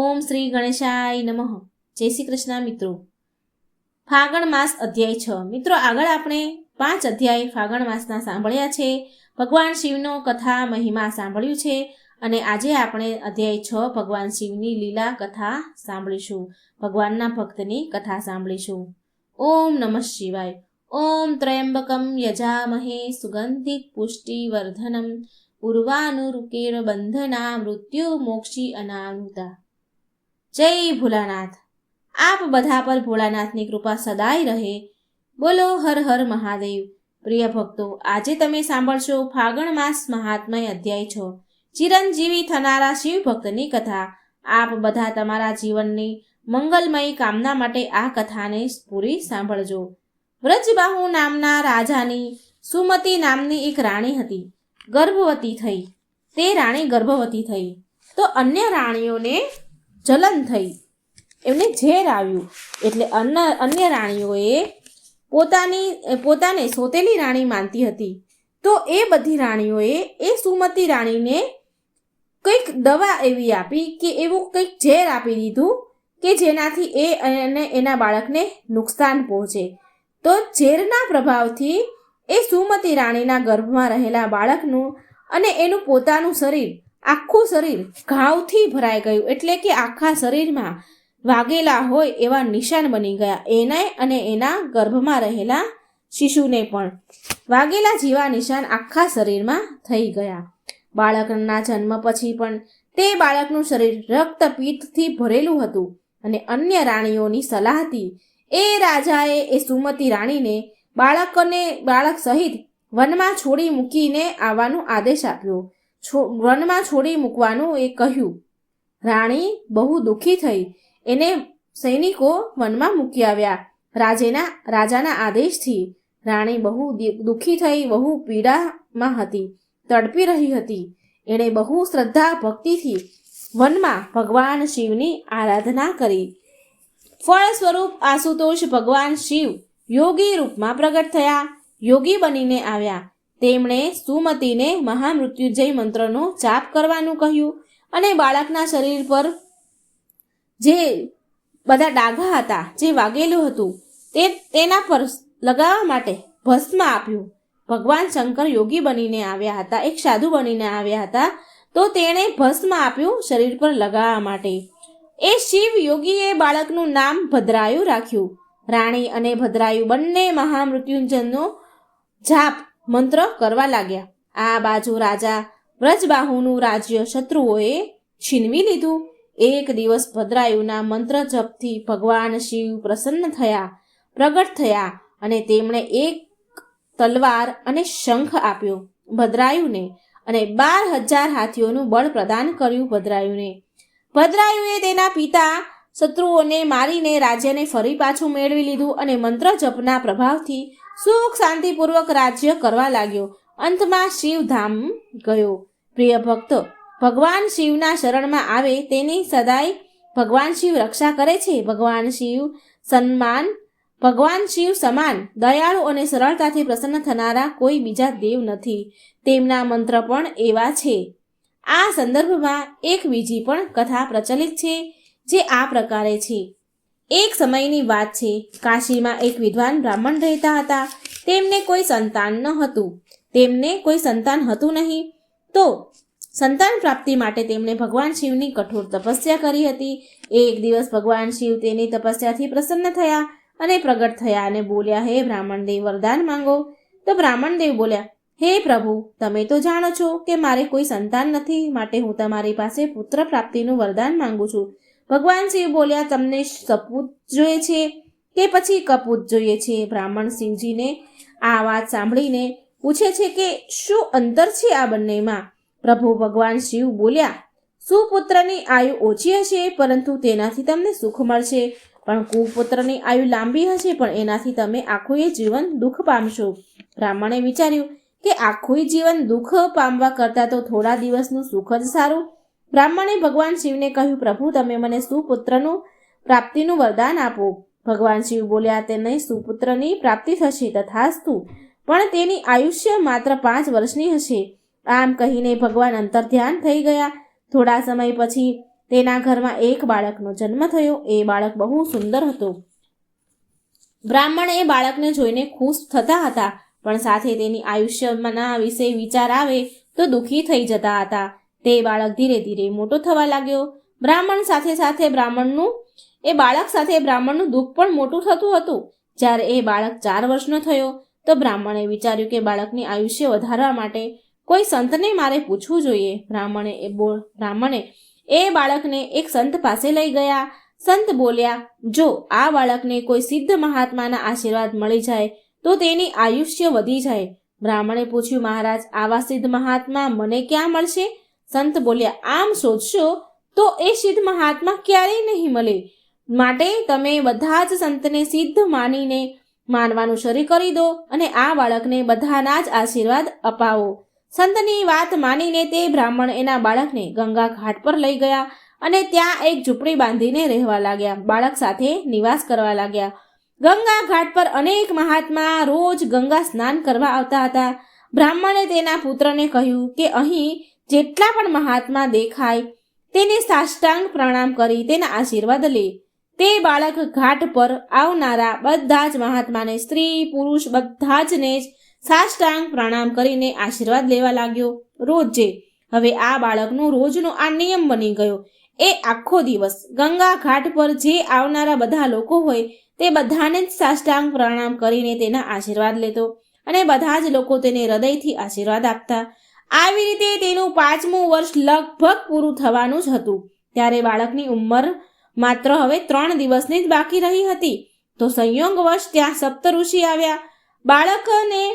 ઓમ શ્રી ગણેશાય નમઃ. જય શ્રી કૃષ્ણ મિત્રો. ફાગણ માસ અધ્યાય છ. મિત્રો, આગળ આપણે પાંચ અધ્યાય ફાગણ માસના સાંભળ્યા છે. ભગવાન શિવનો કથા મહિમા સાંભળ્યું છે અને આજે આપણે અધ્યાય છ ભગવાન શિવની લીલા કથા સાંભળીશું. ભગવાનના ભક્તની કથા સાંભળીશું. ઓમ નમઃ શિવાય. ઓમ ત્રયંબકમ યજામહે સુગંધિત પુષ્ટિવર્ધનમ. ઉર્વાનુરુકેર બંધના મૃત્યુ મોક્ષી અનામૃતા. જય ભોલાનાથ. આપ બધા પર ભોળાનાથની કૃપા સદાય રહે. બોલો હર હર મહાદેવ. પ્રિય ભક્તો, આજે તમે સાંભળશો ફાગણ માસ મહાત્મય અધ્યાય છો. ચિરંજીવી થનારા શિવ ભક્તની કથા. આપ બધા તમારા જીવનની મંગલમય કામના માટે આ કથાને પૂરી સાંભળજો. વ્રજબાહુ નામના રાજાની સુમતી નામની એક રાણી હતી. ગર્ભવતી થઈ. તે રાણી ગર્ભવતી થઈ. તો અન્ય રાણીઓને જલન થઈ. એમને ઝેર આવ્યું. એટલે અન્ય અન્ય રાણીઓએ પોતાની પોતાને સોતેલી રાણી માનતી હતી. તો એ બધી રાણીઓએ એ સુમતી રાણીને કંઈક દવા એવી આપી કે એવું કંઈક ઝેર આપી દીધું કે જેનાથી એ અને એના બાળકને નુકસાન પહોંચે. તો ઝેરના પ્રભાવથી એ સુમતી રાણીના ગર્ભમાં રહેલા બાળકનું અને એનું પોતાનું શરીર આખું શરીર ઘાવથી ભરાઈ ગયું એટલે કે આખા શરીરમાં વાગેલા હોય એવા નિશાન બની ગયા. એને અને એના ગર્ભમાં રહેલા શિશુને પણ. વાગેલા જેવા નિશાન આખા શરીરમાં થઈ ગયા. બાળકના જન્મ પછી પણ તે બાળકનું શરીર રક્તપીતથી ભરેલું હતું અને અન્ય રાણીઓની સલાહથી એ રાજાએ એ સુમતી રાણીને બાળકને બાળક સહિત વનમાં છોડી મૂકીને આવવાનો આદેશ આપ્યો. વનમાં છોડી મૂકવાનું એ કહ્યું. રાણી બહુ દુઃખી થઈ. એને સૈનિકો વનમાં મૂકી આવ્યા. રાજેના, રાજાના આદેશથી રાણી બહુ દુઃખી થઈ બહુ પીડામાં હતી, તડપી રહી હતી. એણે બહુ શ્રદ્ધા, ભક્તિથી વનમાં ભગવાન શિવની આરાધના કરી. ફળ સ્વરૂપ આશુતોષ ભગવાન શિવ યોગી રૂપમાં પ્રગટ થયા. યોગી બનીને આવ્યા. તેમણે સુમતીને મહામૃત્યુજય મંત્રનો જાપ કરવાનું કહ્યું અને બાળકના શરીર પર જે બધા ડાઘા હતા, જે વાગેલું હતું, તે તેના પર લગાવવા માટે ભસ્મ આપ્યું. ભગવાન શંકર યોગી બનીને આવ્યા હતા, એક સાધુ બનીને આવ્યા હતા, તો તેણે ભસ્મ આપ્યું શરીર પર લગાવવા માટે. એ શિવ યોગીએ બાળકનું નામ ભદ્રાયુ રાખ્યું. રાણી અને ભદ્રાયુ બંને મહામૃત્યુંજયનો જાપ મંત્ર કરવા લાગ્યા. આ બાજુ રાજા વ્રજબાહુનું રાજ્ય શત્રુઓએ છીનવી લીધું. એક દિવસ ભદ્રાયુના મંત્ર જપથી ભગવાન શિવ પ્રસન્ન થયા, પ્રગટ થયા અને તેમણે એક તલવાર અને શંખ આપ્યો ભદ્રાયુને અને બાર હજાર હાથીઓનું બળ પ્રદાન કર્યું ભદ્રાયુને. ભદ્રાયુએ તેના પિતા શત્રુઓને મારીને રાજ્યને ફરી પાછું મેળવી લીધું અને મંત્ર જપના પ્રભાવથી સુખ શાંતિપૂર્વક રાજ્ય કરવા લાગ્યો. અંતમાં શિવધામ ગયો. પ્રિય ભક્ત, ભગવાન શિવના શરણમાં આવે તેની સદાય ભગવાન શિવ રક્ષા કરે છે. ભગવાન શિવ સન્માન, ભગવાન શિવ સમાન, દયાળુ અને સરળતાથી પ્રસન્ન થનારા કોઈ બીજા દેવ નથી. તેમના મંત્ર પણ એવા છે. આ સંદર્ભમાં એક બીજી પણ કથા પ્રચલિત છે, જે આ પ્રકારે છે. એક સમયની વાત છે, કાશીમાં એક વિદ્વાન બ્રાહ્મણ રહેતા હતા. તેમને કોઈ સંતાન ન હતું. તેમને કોઈ સંતાન હતું નહીં. તો સંતાન પ્રાપ્તિ માટે તેમણે ભગવાન શિવની કઠોર તપસ્યા કરી હતી. એક દિવસ ભગવાન શિવ તેની તપસ્યાથી પ્રસન્ન થયા અને પ્રગટ થયા અને બોલ્યા, હે બ્રાહ્મણદેવ, વરદાન માંગો. તો બ્રાહ્મણદેવ બોલ્યા, હે પ્રભુ, તમે તો જાણો છો કે મારે કોઈ સંતાન નથી. માટે હું તમારી પાસે પુત્ર પ્રાપ્તિનું વરદાન માંગુ છું. ભગવાન શિવ બોલ્યા, તમને સપૂત જોઈએ છે કે પછી કપૂત જોઈએ છે? બ્રાહ્મણ શિવજીને આ વાત સાંભળીને પૂછે છે કે, શું અંતર છે આ બંનેમાં? પ્રભુ ભગવાન શિવ બોલ્યા, સુપુત્રની આયુ ઓછી હશે, પરંતુ તેનાથી તમને સુખ મળશે. પણ કુપુત્રની આયુ લાંબી હશે, પણ એનાથી તમે આખું જીવન દુઃખ પામશો. બ્રાહ્મણે વિચાર્યું કે, આખું જીવન દુઃખ પામવા કરતાં તો થોડા દિવસનું સુખ જ સારું. બ્રાહ્મણે ભગવાન શિવને કહ્યું, પ્રભુ, તમે મને સુપુત્રનું પ્રાપ્તિનું વરદાન આપો. ભગવાન શિવ બોલ્યા, તે નહીં, સુપુત્રની પ્રાપ્તિ થશે, તથાસ્તુ. પણ તેની આયુષ્ય માત્ર પાંચ વર્ષની હશે. આમ કહીને ભગવાન અંતર ધ્યાન થઈ ગયા. થોડા સમય પછી તેના ઘરમાં એક બાળકનો જન્મ થયો. એ બાળક બહુ સુંદર હતો. બ્રાહ્મણ એ બાળકને જોઈને ખુશ થતા હતા, પણ સાથે તેની આયુષ્યના વિશે વિચાર આવે તો દુઃખી થઈ જતા હતા. તે બાળક ધીરે ધીરે મોટો થવા લાગ્યો. બ્રાહ્મણ સાથે સાથે બ્રાહ્મણનું, એ બાળક સાથે બ્રાહ્મણનું દુઃખ પણ મોટું થતું હતું. જ્યારે એ બાળક ચાર વર્ષનો થયો, તો બ્રાહ્મણે વિચાર્યું કે બાળકની આયુષ્ય વધારવા માટે કોઈ સંતને મારે પૂછવું જોઈએ. બ્રાહ્મણે એ બ્રાહ્મણે એ બાળકને એક સંત પાસે લઈ ગયા. સંત બોલ્યા, જો આ બાળકને કોઈ સિદ્ધ મહાત્માના આશીર્વાદ મળી જાય, તો તેની આયુષ્ય વધી જાય. બ્રાહ્મણે પૂછ્યું, મહારાજ, આવા સિદ્ધ મહાત્મા મને ક્યાં મળશે? સંત બોલ્યા, આમ શોધશો તો એ સિદ્ધ મહાત્મા ક્યારેય નહીં મળે. માટે તમે બધા જ સંતને સિદ્ધ માનીને માનવાનું શરૂ કરી દો અને આ બાળકને બધાના જ આશીર્વાદ અપાવો. સંતની વાત માનીને તે બ્રાહ્મણ એના બાળકને ગંગા ઘાટ પર લઈ ગયા અને ત્યાં એક ઝૂંપડી બાંધીને રહેવા લાગ્યા. બાળક સાથે નિવાસ કરવા લાગ્યા. ગંગા ઘાટ પર અનેક મહાત્મા રોજ ગંગા સ્નાન કરવા આવતા હતા. બ્રાહ્મણે તેના પુત્રને કહ્યું કે, અહીં જેટલા પણ મહાત્મા દેખાય, તેને સાષ્ટાંગ પ્રણામ કરી તેના આશીર્વાદ લે. તે બાળક ઘાટ પર આવનારા બધા જ મહાત્માને સ્ત્રી, પુરુષ બધા જ સાષ્ટાંગ પ્રણામ કરીને આશીર્વાદ લેવા લાગ્યો રોજે. હવે આ બાળકનો રોજનો આ નિયમ બની ગયો. એ આખો દિવસ ગંગા ઘાટ પર જે આવનારા બધા લોકો હોય, તે બધાને જ સાષ્ટાંગ પ્રણામ કરીને તેના આશીર્વાદ લેતો અને બધા જ લોકો તેને હૃદયથી આશીર્વાદ આપતા. આવી રીતે તેનું પાંચમું વર્ષ લગભગ પૂરું થવાનું જ હતું. ત્યારે બાળકની ઉંમર માત્ર હવે ત્રણ દિવસની જ બાકી રહી હતી. તો સંયોગવશ ત્યાં સપ્ત ઋષિ આવ્યા. બાળકને,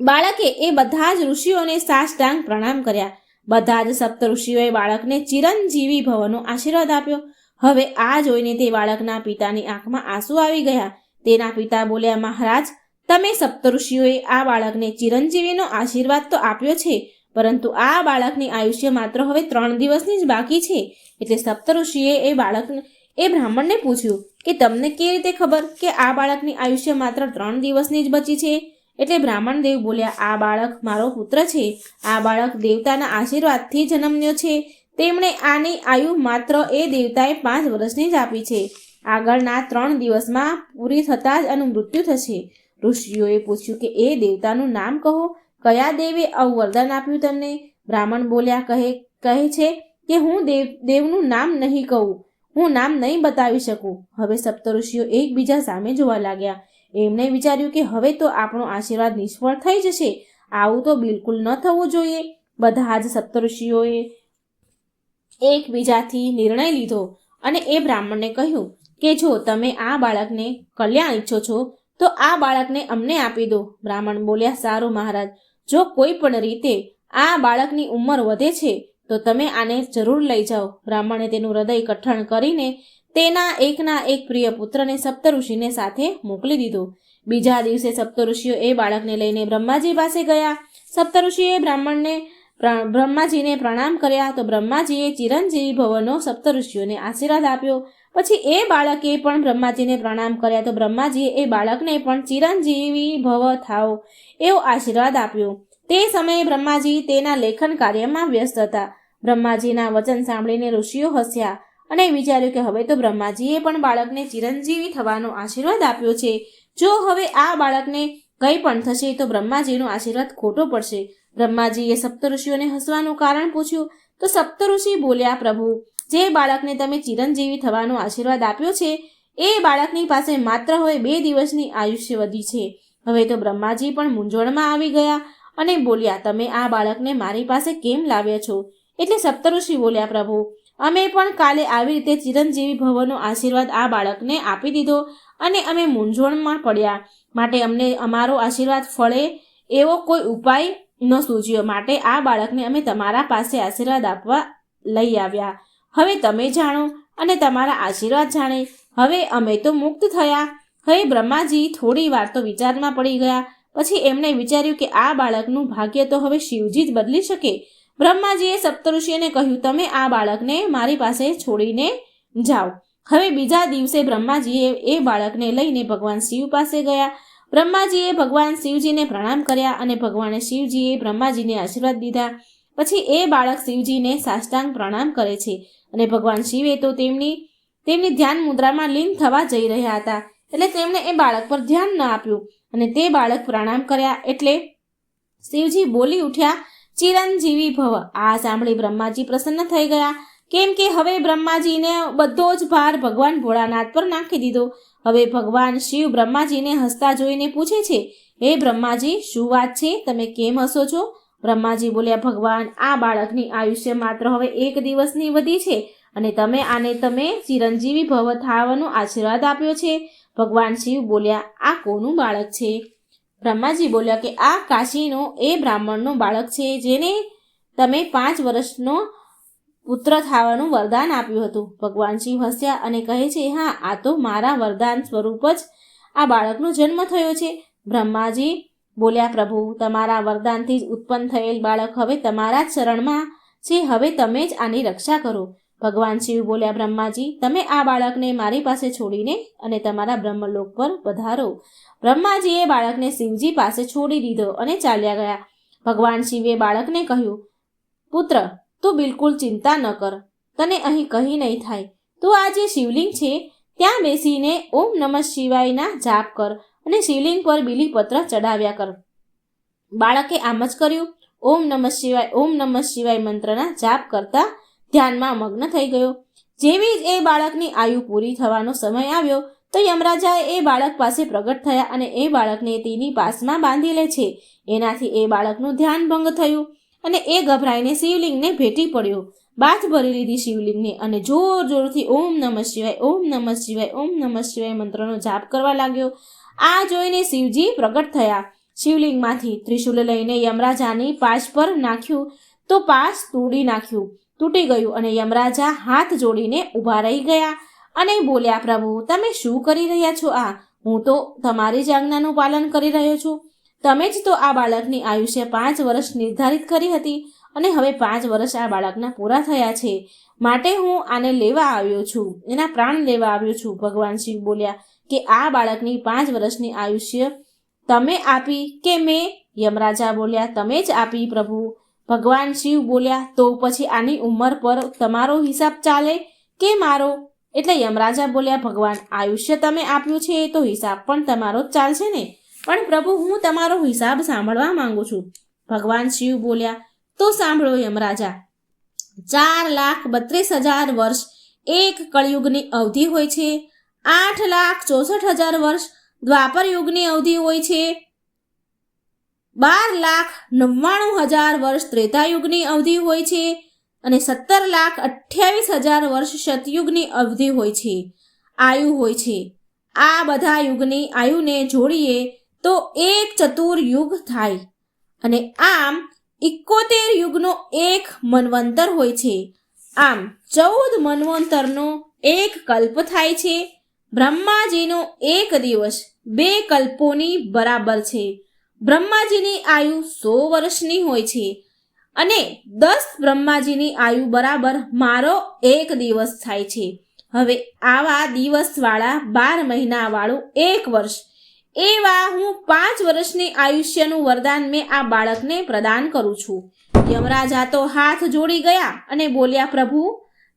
બાળકે એ બધા જ ઋષિઓને સાષ્ટાંગ પ્રણામ કર્યા. બધા જ સપ્ત ઋષિઓએ બાળકને ચિરંજીવી ભવનો આશીર્વાદ આપ્યો. હવે આ જોઈને તે બાળકના પિતાની આંખમાં આંસુ આવી ગયા. તેના પિતા બોલ્યા, મહારાજ તમે સપ્તઋષિઓએ આ બાળકને ચિરંજીવીનો આશીર્વાદ તો આપ્યો છે, પરંતુ આ બાળકની આયુષ્ય માત્ર હવે ત્રણ દિવસની જ બાકી છે. એટલે સપ્તઋષિએ એ બાળકને, એ બ્રાહ્મણને પૂછ્યું કે તમને કેવી રીતે ખબર કે આ બાળકની આયુષ્ય માત્ર ત્રણ દિવસની જ બચી છે? એટલે બ્રાહ્મણ દેવ બોલ્યા, આ બાળક મારો પુત્ર છે. આ બાળક દેવતાના આશીર્વાદથી જન્મ્યો છે. તેમણે આની આયુ માત્ર એ દેવતાએ પાંચ વર્ષની જ આપી છે. આગળના ત્રણ દિવસમાં પૂરી થતાં જ આનું મૃત્યુ થશે. ઋષિઓએ પૂછ્યું કે, એ દેવતાનું નામ કહો? કયા દેવે આવું આપ્યું તમને? બ્રાહ્મણ બોલ્યા, કહે કહે છે કે, હું દેવ, દેવનું નામ નહીં કહું. હું નામ નહીં બતાવી શકું. હવે સપ્તઋષિઓ એકબીજા સામે જોવા લાગ્યા. એમણે વિચાર્યું કે, હવે તો આપણો આશીર્વાદ નિષ્ફળ થઈ જશે. આવું તો બિલકુલ ન થવું જોઈએ. બધા જ સપ્તઋષિઓએ એકબીજાથી નિર્ણય લીધો અને એ બ્રાહ્મણને કહ્યું કે, જો તમે આ બાળકને કલ્યાણ ઈચ્છો છો તો આ બાળકને અમને આપી દો. બ્રાહ્મણ બોલ્યા, સારું મહારાજ, જો કોઈ પણ રીતે આ બાળકની ઉંમર વધે છે, તો તમે આને જરૂર લઈ જાઓ. બ્રાહ્મણે તેનું હૃદય કઠણ કરીને તેના એકના એક પ્રિય પુત્રને સપ્તઋષિને સાથે મોકલી દીધો. બીજા દિવસે સપ્તઋષિઓ એ બાળકને લઈને બ્રહ્માજી પાસે ગયા. સપ્તઋષિએ બ્રાહ્મણને બ્રહ્માજીને પ્રણામ કર્યા. તો બ્રહ્માજીએ ચિરંજીવી ભવનો સપ્તઋષિઓને આશીર્વાદ આપ્યો. પછી એ બાળકે પણ બ્રહ્માજીને પ્રણામ કર્યા તો બ્રહ્માજીએ એ બાળકને પણ ચિરંજીવી ભવ થાવ એવો આશીર્વાદ આપ્યો. તે સમયે બ્રહ્માજી તેના લેખન કાર્યમાં વ્યસ્ત હતા. બ્રહ્માજીના વચન સાંભળીને ઋષિઓ હસ્યા અને વિચાર્યું કે હવે તો બ્રહ્માજીએ પણ બાળકને ચિરંજીવી થવાનો આશીર્વાદ આપ્યો છે. જો હવે આ બાળકને કંઈ પણ થશે તો બ્રહ્માજીનો આશીર્વાદ ખોટો પડશે. બ્રહ્માજીએ સપ્તઋષિઓને હસવાનું કારણ પૂછ્યું તો સપ્તઋષિ બોલ્યા, પ્રભુ જે બાળકને તમે ચિરંજીવી થવાનો આશીર્વાદ આપ્યો છે, એ બાળકની પાસે માત્ર હવે બે દિવસની આયુષ્ય વધી છે. હવે તો બ્રહ્માજી પણ મૂંઝવણમાં આવી ગયા અને બોલ્યા, તમે આ બાળકને મારી પાસે કેમ લાવ્યા છો? એટલે સપ્તઋષિ બોલ્યા, પ્રભુ, અમે પણ કાલે આવી રીતે ચિરંજીવી ભવનો આશીર્વાદ આ બાળકને આપી દીધો અને અમે મૂંઝવણમાં પડ્યા. માટે અમને અમારો આશીર્વાદ ફળે એવો કોઈ ઉપાય ન સૂચ્યો માટે આ બાળકને અમે તમારા પાસે આશીર્વાદ આપવા લઈ આવ્યા. હવે તમે જાણો અને તમારા આશીર્વાદ જાણે. હવે અમે તો મુક્ત થયા. હવે બ્રહ્માજી થોડી વાર તો વિચારમાં પડી ગયા. પછી એમણે વિચાર્યું કે આ બાળકનું ભાગ્ય તો હવે શિવજી જ બદલી શકે. બ્રહ્માજીએ સપ્તઋષિને કહ્યું, તમે આ બાળકને મારી પાસે છોડીને જાઓ. હવે બીજા દિવસે બ્રહ્માજીએ એ બાળકને લઈને ભગવાન શિવ પાસે ગયા. બ્રહ્માજીએ ભગવાન શિવજીને પ્રણામ કર્યા અને ભગવાને શિવજીએ બ્રહ્માજીને આશીર્વાદ દીધા. પછી એ બાળક શિવજીને સાષ્ટાંગ પ્રણામ કરે છે. અને ભગવાન શિવે તો તેમની તેમની ધ્યાન મુદ્રામાં લીન થવા જઈ રહ્યા હતા. એટલે તેમણે એ બાળક પર ધ્યાન ન આપ્યું. અને તે બાળક પ્રણામ કર્યા એટલે શિવજી બોલી ઉઠ્યા, ચિરંજીવી ભવ. આ સાંભળી બ્રહ્માજી પ્રસન્ન થઈ ગયા. કેમ કે હવે બ્રહ્માજીને બધો જ ભાર ભગવાન ભોળાનાથ પર નાખી દીધો. હવે ભગવાન શિવ બ્રહ્માજીને હસતા જોઈને પૂછે છે, હે બ્રહ્માજી, શું વાત છે? તમે કેમ હસો છો? બ્રહ્માજી બોલ્યા, ભગવાન, આ બાળકની આયુષ્ય માત્ર હવે એક દિવસની વધી છે અને તમે આને તમે ચિરંજીવી ભવ થવાનો આશીર્વાદ આપ્યો છે. ભગવાન શિવ બોલ્યા, આ કોનું બાળક છે? બ્રહ્માજી બોલ્યા કે, આ કાશીનો એ બ્રાહ્મણનો બાળક છે જેને તમે પાંચ વર્ષનો પુત્ર થવાનું વરદાન આપ્યું હતું. ભગવાન શિવ હસ્યા અને કહે છે, હા, આ તો મારા વરદાન સ્વરૂપ જ આ બાળકનો જન્મ થયો છે. બ્રહ્માજી બોલ્યા, પ્રભુ, તમારા વરદાનથી જ ઉત્પન્ન થયેલ બાળક હવે તમારા જ શરણમાં છે. હવે તમે જ આની રક્ષા કરો. ભગવાન શિવ બોલ્યા, બ્રહ્માજી, તમે આ બાળકને મારી પાસે છોડીને અને તમારા બ્રહ્મલોક પર પધારો. બ્રહ્માજીએ બાળકને શિવજી પાસે છોડી દીધો અને ચાલ્યા ગયા. ભગવાન શિવે બાળકને કહ્યું, પુત્ર, તું બિલકુલ ચિંતા ન કર. તને અહીં કહી નહીં થાય. તું આ જે શિવલિંગ છે, ત્યાં બેસીને ઓમ નમઃ શિવાયના જાપ કર. અને શિવલિંગ પર બીલીપત્ર ચડાવ્યા કર. બાળકે આમ જ કર્યું. ઓમ નમઃ શિવાય, ઓમ નમઃ શિવાય મંત્રના જાપ કરતા ધ્યાનમાં મગ્ન થઈ ગયો. જેવી જ એ બાળકની આયુ પૂરી થવાનો સમય આવ્યો, તો યમરાજાએ એ બાળક પાસે પ્રગટ થયા અને એ બાળકને તેની પાસમાં બાંધી લે છે. એનાથી એ બાળકનું ધ્યાન ભંગ થયું અને એ ગભરાઈને શિવલિંગને ભેટી પડ્યો. બાથ ભરી લીધી શિવલિંગને અને જોર જોરથી ઓમ નમઃ શિવાય, ઓમ નમઃ શિવાય, ઓમ નમઃ શિવાય મંત્રનો જાપ કરવા લાગ્યો. આ જોઈને શિવજી પ્રગટ થયા. શિવલિંગમાંથી ત્રિશુલ લઈને યમરાજાની પાશ પર નાખ્યું તો પાશ તોડી નાખ્યું. તૂટી ગયું અને યમરાજા હાથ જોડીને ઊભા રહી ગયા અને બોલ્યા, પ્રભુ, તમે શું કરી રહ્યા છો? આ, હું તો તમારી જ આજ્ઞાનું પાલન કરી રહ્યો છું. તમે જ તો આ બાળકની આયુષ્ય પાંચ વર્ષ નિર્ધારિત કરી હતી અને હવે પાંચ વર્ષ આ બાળકના પૂરા થયા છે. માટે હું આને લેવા આવ્યો છું. એના પ્રાણ લેવા આવ્યો છું. ભગવાન શિવ બોલ્યા કે આ બાળકની પાંચ વર્ષની આયુષ્ય તમે આપી કે મેં? યમરાજા બોલ્યા, તમે જ આપી પ્રભુ. ભગવાન શિવ બોલ્યા, તો પછી આની ઉંમર પર તમારો હિસાબ ચાલે કે મારો? એટલે યમરાજા બોલ્યા, ભગવાન, આયુષ્ય તમે આપ્યું છે તો હિસાબ પણ તમારો જ ચાલશે ને? પણ પ્રભુ, હું તમારો હિસાબ સાંભળવા માંગુ છું. ભગવાન શિવ બોલ્યા, તો સાંભળો યમરાજા. ચાર લાખ બત્રીસ હજાર વર્ષ એક કળયુગની અવધિ હોય છે. આઠ લાખ ચોસઠ હજાર વર્ષ દ્વાપર યુગની અવધિ હોય છે. બાર લાખ નવ્વાણું હજાર વર્ષ ત્રેતાયુગની અવધિ હોય છે અને સત્તર લાખ અઠ્યાવીસ હજાર વર્ષ શતયુગની અવધિ હોય છે. આયુ હોય છે. આ બધા યુગની આયુને જોડીએ તો એક ચતુર યુગ થાય અને આમ ઇકોતેર યુગનો એક મનવંતર હોય છે. આમ ચૌદ મનવંતરનો એક કલ્પ થાય છે. બ્રહ્માજીનો એક દિવસ બે કલ્પોની બરાબર છે. બ્રહ્માજીની આયુ સો વર્ષની હોય છે અને દસ બ્રહ્માજીની આયુ બરાબર મારો એક દિવસ થાય છે. હવે આવા દિવસવાળા બાર મહિનાવાળું એક વર્ષ. એવા હું પાંચ વર્ષની આયુષ્યનું વરદાન મેં આ બાળકને પ્રદાન કરું છું. યમરાજા તો હાથ જોડી ગયા અને બોલ્યા, પ્રભુ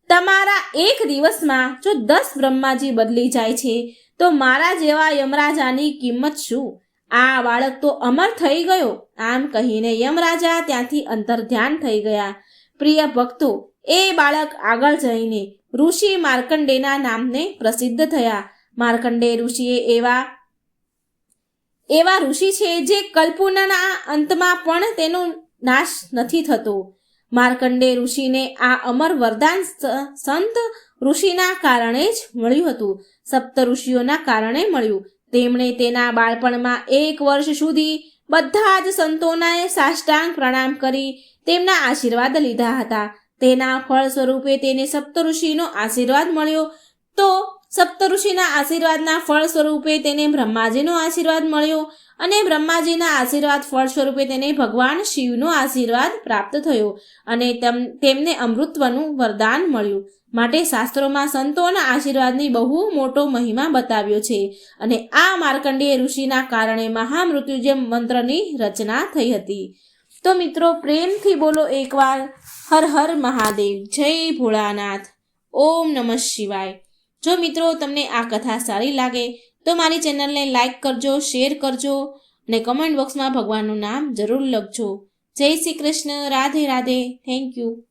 તમારા એક દિવસમાં જો દસ બ્રહ્માજી બદલી જાય છે, તો મારા જેવા યમરાજાની કિંમત શું? આ બાળક તો અમર થઈ ગયો. આમ કહીને યમરાજા ત્યાંથી અંતર ધ્યાન થઈ ગયા. પ્રિય ભક્તો, એ બાળક આગળ જઈને ઋષિ માર્કંડેના નામને પ્રસિદ્ધ થયા. માર્કંડે ઋષિએ એવા એવા ઋષિ છે જે કલ્પનાના અંતમાં પણ તેનો નાશ નથી થતો. માર્કંડે ઋષિને આ અમર વરદાન સંત ઋષિના કારણે જ મળ્યું હતું. સપ્ત ઋષિઓના કારણે મળ્યું. તેમણે તેના બાળપણમાં એક વર્ષ સુધી બધા જ સંતોના સાષ્ટાંગ પ્રણામ કરી તેમના આશીર્વાદ લીધા હતા. તેના ફળ સ્વરૂપે તેને સપ્તઋષિનો આશીર્વાદ મળ્યો. તો સપ્તઋષિના આશીર્વાદના ફળ સ્વરૂપે તેને બ્રહ્માજીનો આશીર્વાદ મળ્યો અને બ્રહ્માજીના આશીર્વાદ ફળ સ્વરૂપે તેને ભગવાન શિવનો આશીર્વાદ પ્રાપ્ત થયો અને તેમ- તેમને અમૃતત્વનું વરદાન મળ્યું. માટે શાસ્ત્રોમાં સંતોના આશીર્વાદની બહુ મોટો મહિમા બતાવ્યો છે અને આ માર્કંડેય ઋષિના કારણે મહામૃત્યુજય મંત્રની રચના થઈ હતી. તો મિત્રો, પ્રેમથી બોલો એકવાર. હર હર મહાદેવ. જય ભોળાનાથ. ઓમ નમઃ શિવાય. જો મિત્રો તમને આ કથા સારી લાગે, તો મારી ચેનલને લાઇક કરજો, શેર કરજો અને કમેન્ટ બોક્સમાં ભગવાનનું નામ જરૂર લખજો. Jai Shri Krishna, Radhe Radhe, thank you.